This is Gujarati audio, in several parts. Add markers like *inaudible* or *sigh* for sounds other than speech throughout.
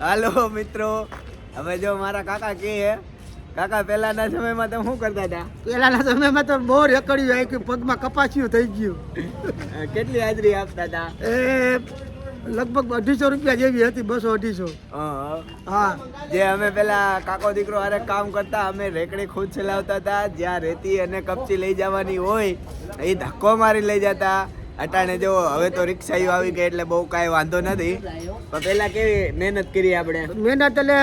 હાલો મિત્રો હવે જો મારા કાકા કે કાકા પહેલાના સમયમાં તમે શું કરતા હતા? પહેલાના સમયમાં તો બહુ રેકડ્યું આવી કે પગમાં કપાસ્યું થઈ ગયું. કેટલી હાજરી આપતા હતા? એ લગભગ અઢીસો રૂપિયા જેવી હતી બસો અઢીસો. હા. જે અમે પેલા કાકો દીકરો અરે કામ કરતા અમે રેકડી ખુદ ચલાવતા હતા જ્યાં રેતી અને કપચી લઈ જવાની હોય એ ધક્કો મારી લઈ જતા. અટાણે જો હવે તો રિક્ષાઓ આવી ગઈ એટલે બહુ કાંઈ વાંધો નથી. પણ પહેલા કેવી મહેનત કરી આપણે? મહેનત એટલે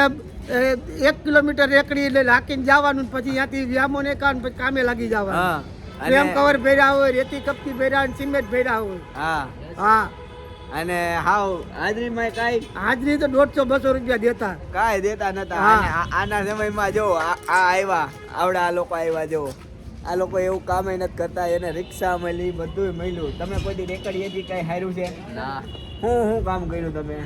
એક કિલોમીટર રેકડી એટલે લાકીને જવાનું પછી ત્યાંથી વ્યામો ને કાન પછી કામે લાગી જવાનું. હા પ્રેમ કવર ભેરા હોય રેતી કપકી ભેરા હોય સિમેન્ટ ભેરા હોય. હા. હા. અને હાવ હાજરીમાં કાઈ? હાજરી તો દોઢસો બસો રૂપિયા દેતા. કાંઈ દેતા નતા. અને આના સમયમાં જો આ આ આવ્યા આવડા આ લોકો આવ્યા જો. આ લોકો એવું કામ નથી કરતા એને રિક્ષા મળી બધું મળ્યું. તમે કોઈ દી રેકડી હજી કઈ હાર્યું છે? ના. હું હું કામ કર્યું તમે?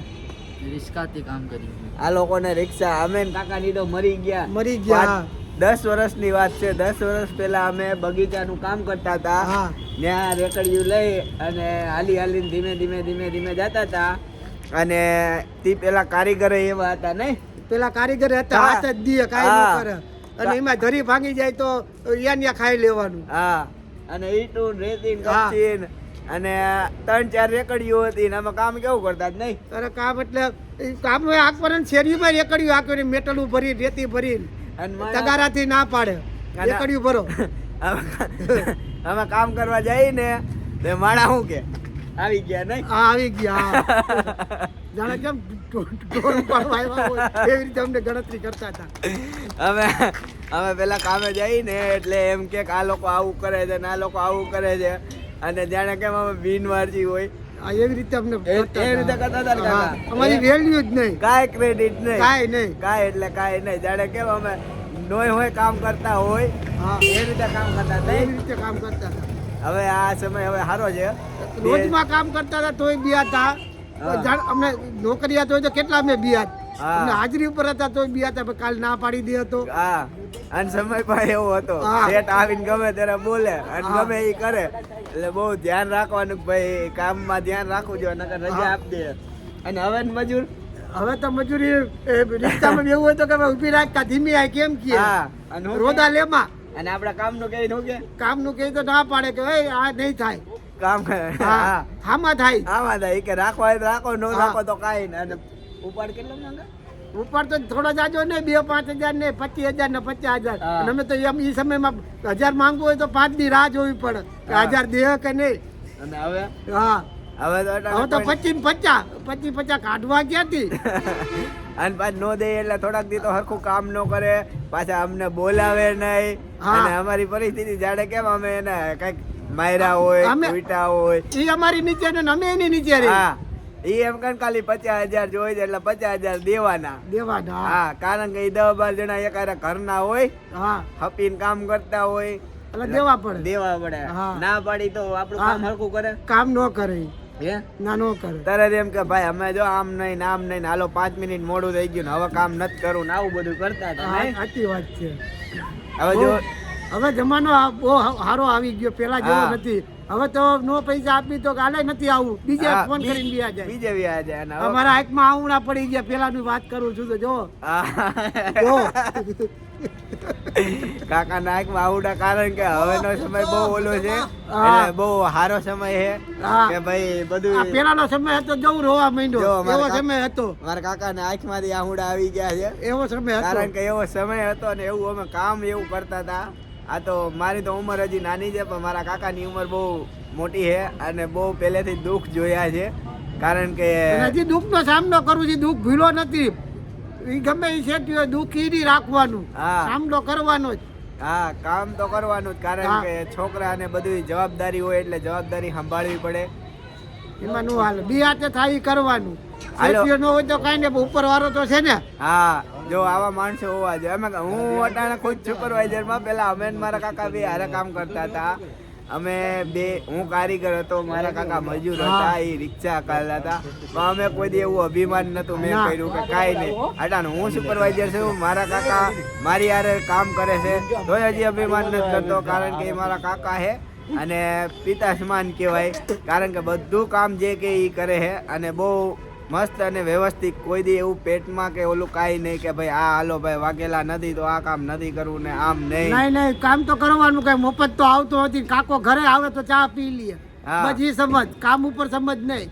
રિક્ષાથી કામ કર્યું આ લોકોને રિક્ષા અમે કાકા તો મરી ગયા. મરી ગયા. દસ વર્ષની વાત છે. દસ વર્ષ પહેલા અમે બગીચાનું કામ કરતા હતા. હા. ત્યાં રેકડીયું લઈ અને હાલી હાલીને ધીમે ધીમે ધીમે ધીમે જતા હતા. અને તે પેલા કારીગર એવા હતા નહીં? પેલા કારીગર હતા હા. હાથ જ દીએ કાંઈ ન કરે. અને એમાં ધરી ભાંગી જાય તો યા ખાઈ લેવાનું. હા અને ઈટું ને રેતી ને હા. કપચી ને અને ત્રણ ચાર રેકડીઓ હતી ને આમાં કામ કેવું કરતા જ નહીં? અરે કામ એટલે કામ આંકવાનું શેરીમાં રેકડીઓ આંકવાનું મેટલું ભરી રેતી ભરી અને તગારાથી ના પાડે. રેકડીઓ રેકડીયું ભરો *laughs* અમે- અમે *laughs* કામ કરવા જઈએ ને તે માણા શું કે? આવી ગયા નહીં? હા આવી ગયા. *laughs* જાણે કેમ આવ્યા એવી રીતે અમને ગણતરી કરતા હતા. અમે અમે પેલા કામે જઈને એટલે એમ કે આ લોકો આવું કરે છે ને આ લોકો આવું કરે છે. અને જાણે કેમ અમે બિનવારજી હોય. આ એવી રીતે અમને એ- એ રીતે કરતા હતા. અમારી વેલ્યુ જ નહીં. કાંઈ ક્રેડિટ નહીં. કાંઈ નહીં. કાંઈ એટલે કાંઈ નહીં. જાણે કેમ અમે નોય હોય કામ કરતા હોય એ રીતે કામ કરતા એવી નહીં રીતે કામ કરતા હતા. હવે આ સમય હવે સારો છે. રોજમાં કામ કરતા હતા તોય બિયા હતા અમને નોકરિયાત હોય તો કેટલા અમે. અમને હાજરી ઉપર હતા તો બી હતા કાલ ના પાડી દે હતો. હા. અને સમય પણ એવો હતો. સેટ આવીને ગમે ત્યારે બોલે અને ગમે એ કરે. એટલે બહુ ધ્યાન રાખવાનું ભાઈ કામમાં ધ્યાન રાખવું જોઈએ નકર રજા આપી દે. અને હવે મજૂર? હવે તો મજૂરી રિક્ષામાં એવું હોય તો કે ભાઈ રાખતા રાખ ધીમી આય કેમ કે? હા. અને રોદા લેમાં? અને આપણા કામનું કઈ નું કે? કામનું કહે તો ના પાડે કે "એ, આ નહીં થાય. કામ હામાં થાય. હામાં થાય. કે રાખો રાખો ન રાખો તો કાંઈ અને ઉપાડ કેટલો માંગે ઉપાડ તો થોડો જાજો ને બે પાંચ હજાર ને પચીસ હજાર ને પચાસ હજાર. અને અમે તો એમ એ સમયમાં હજાર માંગવું હોય તો પાંચ દી રાહ જોવી પડે. કે હજાર દે કે નહીં. અને હવે? હા. હવે તો હવે તો પચીસ પચાસ. પચીસ પચાસ કાઢવા ક્યાંથી *laughs* અને પાછ નો દે એટલે થોડાક દી તો હરખું કામ નો કરે. પાછા અમને બોલાવે નહીં. અને અમારી પરિસ્થિતિ જાણે કેમ અમે એને કંઈક માયરા હોય ઉલટા હોય. એ અમારી નીચે ને અમે એની નીચે રહી ઈ એમ કણ ખાલી પચાસ હજાર જોઈ છે એટલે પચાસ હજાર દેવાના. દેવાના? હા કારણ કે એ દસ બાર જણા એક હારે ઘરના હોય હા. હપીને કામ કરતા હોય. એટલે દેવા પડે. દેવા પડે. હા. ના પાડી તો આપણું. કામ હરખું કરે. કામ ન કરે હે? ના ન કરે. તરત એમ કે ભાઈ અમે જો આમ નહીં આમ નહીં હાલો પાંચ મિનિટ મોડું થઈ ગયું ને હવે કામ નથી કરવું ને આવું બધું કરતા હતા સાચી વાત છે. હવે જો હવે જમાનો બહુ સારો આવી ગયો. પેલા જેવો નથી. હવે તો નો પૈસા આપી તો કાલે નથી આવું. બીજે ફોન બી- કરીને બિયા જાય. બીજે વ્યા જાય અને હવે- અમારા હાથમાં આવડા પડી ગયા પેલાની વાત કરું છું તો જો. જો. કાકા નાયક આવડા કારણ કે હવેનો સમય બહુ ઓલો છે. એટલે બહુ સારો સમય છે કે ભાઈ બધું બધું પેલાનો સમય હતો જવું રોવા માંડ્યો. એવો સમય હતો. મારા કાકા ને આંખમાંથી આહુડા આવી ગયા છે. એવો સમય હતો. કારણ કે એવો સમય હતો ને એવું અમે કામ એવું કરતા હતા. આ તો મારી તો ઉંમર હજી નાની છે પણ મારા કાકાની ઉંમર બહુ મોટી છે અને બહુ પહેલેથી દુઃખ જોયા છે. કારણ કે હજી હજી દુઃખનો સામનો કરું છું દુઃખ ભૂલો નથી. એ ગમે એ શેઠી હોય દુઃખ ઈ નહીં રાખવાનું. હા. સામનો કરવાનો જ. હા કામ તો કરવાનું જ કારણ. કે છોકરાને બધી જવાબદારી હોય એટલે જવાબદારી સંભાળવી પડે. એમાં નું હાલ. બી હાથે થાય કરવાનું. હાલો. ન હોય તો કાંઈ ને ઉપર વાળો તો છે ને. હા. જો આવા માણસો હોવા જોઈએ. અમે હું અટાણે ખુદ સુપરવાઇઝરમાં પહેલાં અમે મારા કાકા બે હારે કામ કરતા હતા. અમે બે હું કારીગર હતો મારા કાકા મજૂર હતા એ રિક્ષા કરતા હતા. પણ અમે કોઈ દી એવું અભિમાન નતું મેં કર્યું કે કાંઈ નહીં. અટાણ હું સુપરવાઇઝર છું મારા કાકા મારી હારે કામ કરે છે. તો હજી અભિમાન નથી કરતો કારણ કે એ મારા કાકા છે અને પિતા સમાન કહેવાય. કારણ કે બધું કામ જે કે એ કરે છે અને બહુ મસ્ત અને વ્યવસ્થિત. કોઈ દી એવું પેટમાં કે ઓલું કાંઈ નહીં કે ભાઈ આ હાલો ભાઈ વાગેલા નથી તો આ કામ નથી કરવું ને આમ નહીં. નહીં નહીં કામ તો કરવાનું કઈ મફત તો આવતો નથી. કાકો ઘરે આવે તો ચા પી લઈએ પછી સમજ. કામ ઉપર સમજ નહીં.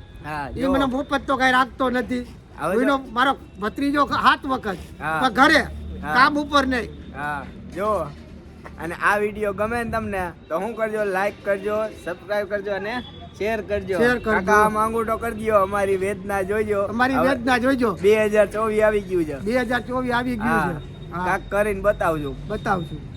એ મને મફત તો કઈ રાખતો નથી. એનો મારો ભત્રીજો હાથ વખત. ઘરે કામ ઉપર નહીં. હા જો. અને આ વીડિયો ગમે ને તમને તો શું કરજો લાઈક કરજો સબસ્ક્રાઈબ કરજો અને શેર કરજો. શેર કરજો. કાકા માંગુટો કરજો અમારી વેદના જોજો. અમારી વેદના જોઈજો બે હજાર ચોવીસ આવી ગયું છે. બે હજાર ચોવીસ આવી ગયું છે. કાક કરીને બતાવજો. બતાવશું.